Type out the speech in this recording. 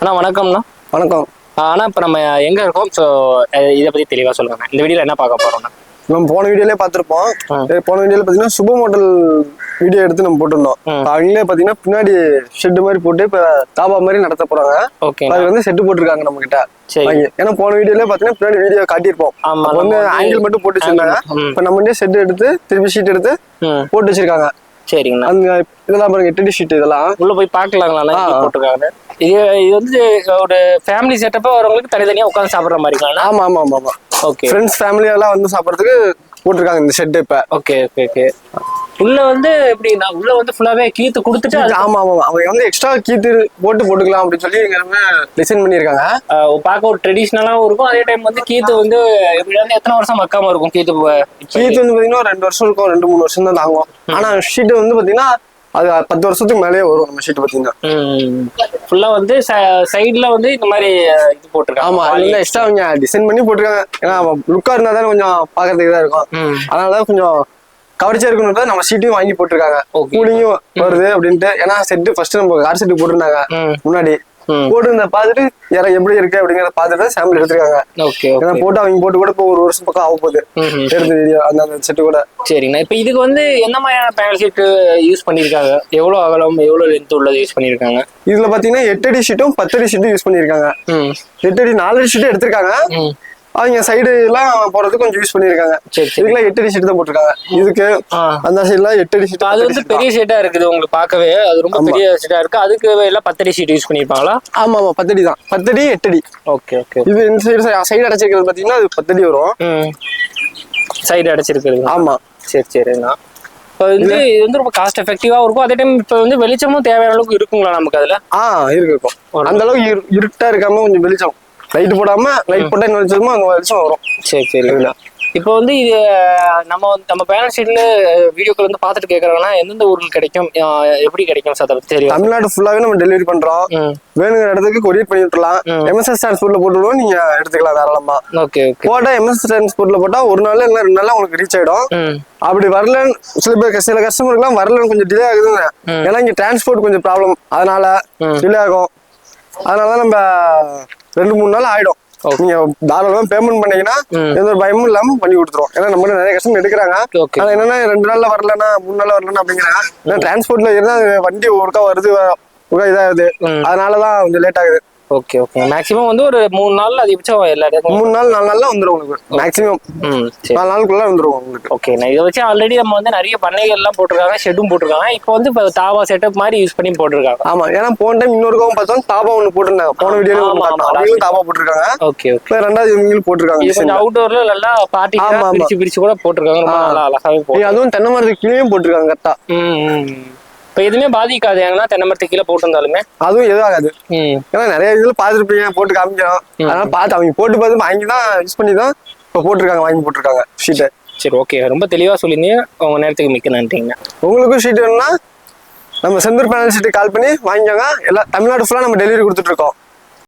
அண்ணா வணக்கம்ண்ணா. வணக்கம். ஆனா இப்போ நம்ம எங்க இருக்கோம்? ஸோ இதை பத்தி தெளிவா சொல்லுங்க இந்த வீடியோல என்ன பார்க்க போறோம்னா நம்ம போன வீடியோலயே பார்த்திருப்போம். போன வீடியோல பாத்தீங்கன்னா சுப மாடல் வீடியோ எடுத்து நம்ம போட்டிருந்தோம். அவங்களே பாத்தீங்கன்னா பின்னாடி ஷெட் மாதிரி போட்டு இப்ப தாபா மாதிரி நடத்த போறாங்க. ஓகே அது வந்து செட்டு போட்டிருக்காங்க நம்ம கிட்ட. ஏன்னா போன வீடியோல பாத்தீங்கன்னா பின்னாடி வீடியோ காட்டியிருப்போம். வந்து ஆங்கிள் மட்டும் போட்டு வச்சிருந்தாங்க. இப்ப நம்ம வந்து செட் எடுத்து திருப்பி ஷீட் எடுத்து போட்டு வச்சிருக்காங்க. சரிங்கண்ணா. அந்த இதெல்லாம் பாருங்க எட்டு ஷீட் இதெல்லாம். உள்ள போய் பார்க்கலாங்களா போட்டிருக்காங்க இது இது வந்து ஒரு ஃபேமிலி செட்டப்பா வரவங்களுக்கு தனித்தனியா உட்காந்து சாப்பிடுற மாதிரிங்களா ஆமா ஆமா ஆமா ஆமா. ஓகே ஃப்ரெண்ட்ஸ் ஃபேமிலி எல்லாம் வந்து சாப்பிடறதுக்கு போட்டிருக்காங்க இந்த ஷெட் இப்ப. ஓகே ஓகே ஓகே உள்ள வந்து எப்படின்னா உள்ள வந்து ஃபுல்லாவே கீத்து கொடுத்துட்டு ஆமா ஆமா அவங்க வந்து எக்ஸ்ட்ரா கீத்து போட்டு போட்டுக்கலாம் அப்படின்னு சொல்லி இங்க டிசைன் பண்ணியிருக்காங்க. ஆஹ், பார்க்க ஒரு ட்ரெடிஷ்னலாவும் இருக்கும். அதே டைம் வந்து கீத்து வந்து எப்படி வந்து எத்தனை வருஷம் மக்காம இருக்கும் கீத்து கீத்து வந்து பாத்தீங்கன்னா ரெண்டு வருஷம் இருக்கும் ரெண்டு மூணு வருஷம் தான் தாங்கும் ஆனா ஷீட் வந்து பாத்தீங்கன்னா அது பத்து வருஷத்துக்கு மேலேயே வரும் நம்ம ஷீட் பாத்தீங்கன்னா ஃபுல்லா வந்து சைடுல வந்து இந்த மாதிரி இது போட்டிருக்காங்க ஆமா அதுல. எக்ஸ்ட்ரா அவங்க டிசைன் பண்ணி போட்டிருக்காங்க ஏன்னா லுக்கா இருந்தா தானே கொஞ்சம் பாக்குறதுக்கு இதா இருக்கும். அதனால கொஞ்சம் கவர்ச்சியா இருக்கணும் நம்ம ஷீட்டையும் வாங்கி போட்டிருக்காங்க. கூலிங்கும் வருது அப்படின்ட்டு ஏன்னா செட்டு ஃபர்ஸ்ட் நம்ம கார் செட்டு போட்டிருந்தாங்க. முன்னாடி. போட்டு பார்த்துட்டு யாரா எப்படி இருக்கு? அப்படிங்கறத பார்த்துட்டு சாம்பிள் எடுத்திருக்காங்க. போட்டு அவங்க போட்டு கூட இப்போ ஒரு வருஷம் பக்கம் ஆக போகுது. எடுத்த வீடியோ அந்த அந்த செட்டு கூட. சரிங்கண்ணா. இப்போ இதுக்கு வந்து என்ன மாதிரியான பேனல் ஷீட் யூஸ் பண்ணியிருக்காங்க எவ்வளோ அகலம் எவ்வளோ லென்த் உள்ளது யூஸ் பண்ணியிருக்காங்க இதுல பாத்தீங்கன்னா எட்டு அடி ஷீட்டும் பத்து அடி ஷீட்டும் யூஸ் பண்ணிருக்காங்க. எட்டு அடி நாலு அடி ஷீட் எடுத்திருக்காங்க அவங்க சைடு எல்லாம் போறதுக்கு கொஞ்சம் யூஸ் பண்ணிருக்காங்க இதுக்கெல்லாம் எட்டு அடி ஷீட் தான் போட்டிருக்காங்க. இதுக்கு அந்த சைடுலாம் எட்டு அடி ஷீட் இப்போ அது வந்து பெரிய ஷீட்டா இருக்குது உங்களுக்கு பார்க்கவே. அது ரொம்ப பெரிய ஷீட்டா இருக்கு. அதுக்கு எல்லாம் பத்தடி ஷீட் யூஸ் பண்ணியிருப்பாங்களா ஆமா ஆமா. பத்தடி தான். பத்தடி எட்டடி ஓகே ஓகே இது இந்த சைடு சைடு அடைச்சிருக்கிறது பாத்தீங்கன்னா அது பத்தடி வரும். சைடு அடைச்சிருக்குது ஆமா. சரி சரிண்ணா இப்போ வந்து இது வந்து ரொம்ப காஸ்ட் எஃபெக்டிவாக இருக்கும். அதே டைம் இப்போ வந்து வெளிச்சமும் தேவையான அளவுக்கு இருக்குங்களா நமக்கு அதில்? ஆ இருக்கு இருக்கும். அந்த அளவுக்கு இரு- இருட்டா இருக்காம கொஞ்சம் வெளிச்சம் லைட் போடாம லைட் போட்டா என்ன வெளிச்சமோ அங்க வெளிச்சம் வரும். சரி சரி. இப்போ வந்து இது நம்ம வந்து- நம்ம பேனல் ஷீட்ல வீடியோக்கள் வந்து பார்த்துட்டு கேட்குறாங்கன்னா எந்தெந்த ஊருக்கு கிடைக்கும்? எப்படி கிடைக்கும் சார் அதை தெரியும்? தமிழ்நாடு ஃபுல்லாவே நம்ம டெலிவரி பண்றோம். வேணுங்கிற இடத்துக்கு கொரியர் பண்ணி விட்டுலாம். எம்எஸ்எஸ் டிரான்ஸ்போர்ட்ல போட்டு விடுவோம் நீங்க எடுத்துக்கலாம் தாராளமா. ஓகே போட்டா எம்எஸ் டிரான்ஸ்போர்ட்ல போட்டா ஒரு நாள் இல்ல ரெண்டு நாள்ல உங்களுக்கு ரீச் ஆயிடும். அப்படி வரலன்னு சில பேர் சில கஸ்டமருக்குலாம் வரலன்னு கொஞ்சம் டிலே ஆகுதுங்க. ஏன்னா இங்க டிரான்ஸ்போர்ட் கொஞ்சம் ப்ராப்ளம் அதனால. டிலே ஆகும். அதனால நம்ம ரெண்டு மூணு நாள் ஆயிடும். நீங்க தாராளமா பேமெண்ட் பண்ணீங்கன்னா. எந்த ஒரு பயமும் இல்லாம பண்ணி கொடுத்துருவோம். ஏன்னா நம்ம நிறைய கஸ்டமர் எடுக்கிறாங்க. ஆனா என்னன்னா ரெண்டு நாள்ல வரலன்னா மூணு நாள்ல வரலன்னா அப்படிங்கிறாங்க. ஏன்னா டிரான்ஸ்போர்ட்ல இருந்தா வண்டி ஒருக்கா வருது ஒருக்கா இதாகுது. அதனாலதான் கொஞ்சம் லேட் ஆகுது. ஓகே ஓகே மேக்ஸிமம் வந்து ஒரு மூணு நாள் அதிகபட்சம் எல்லா மூணு நாள் நாலு நாள்ல வந்துரும் உங்களுக்கு. மேக்ஸிமம் ம் நாலு நாளுக்குள்ள வந்துரும் உங்களுக்கு. ஓகே நான் இதை வச்சு ஆல்ரெடி நம்ம வந்து நிறைய பண்ணைகள்லாம் போட்டிருக்காங்க ஷெட்டும் போட்டிருக்காங்க. இப்போ வந்து இப்போ தாவா செட்டப் மாதிரி யூஸ் பண்ணி போட்டிருக்காங்க. ஆமா ஏன்னா போன டைம் இன்னொரு கோவம் பார்த்தோம் தாபா ஒண்ணு போட்டிருந்தாங்க. போன ஆமா, அவங்களும் தாபா போட்டிருக்காங்க. ஓகே ஓகே ரெண்டாவது இவங்களும் போட்டிருக்காங்க. கொஞ்சம் அவுட்டோர்ல நல்லா பார்ட்டி. பிரிச்சு பிரிச்சு கூட போட்டிருக்காங்க. ரொம்ப. நல்லா அழகாவே அதுவும் தென்னை மரத்துக்கு கீழேயும் போட்டிருக்காங்க கரெக்டா. இப்போ எதுவுமே பாதிக்காது. ஏன்னா தென்னை மரத்துக்கு கீழே போட்டிருந்தாலுமே. அதுவும் எதுவும் ஆகாது ஏன்னா நிறைய இதுல பார்த்துருப்பீங்க. போட்டு காமிக்கிறோம். அதனால பார்த்து அவங்க போட்டு பார்த்து வாங்கி தான் யூஸ் பண்ணி தான் இப்போ போட்டிருக்காங்க வாங்கி போட்டிருக்காங்க ஷீட்டை சரி ஓகே ரொம்ப தெளிவாக சொல்லியிருந்தீங்க. உங்க நேரத்துக்கு மிக்க நன்றிங்க. உங்களுக்கும் ஷீட் வேணும்னா நம்ம செந்தூர் பேனல் ஷீட்டு கால் பண்ணி வாங்கிக்கோங்க. எல்லா தமிழ்நாடு ஃபுல்லாக நம்ம டெலிவரி கொடுத்துட்டு இருக்கோம்.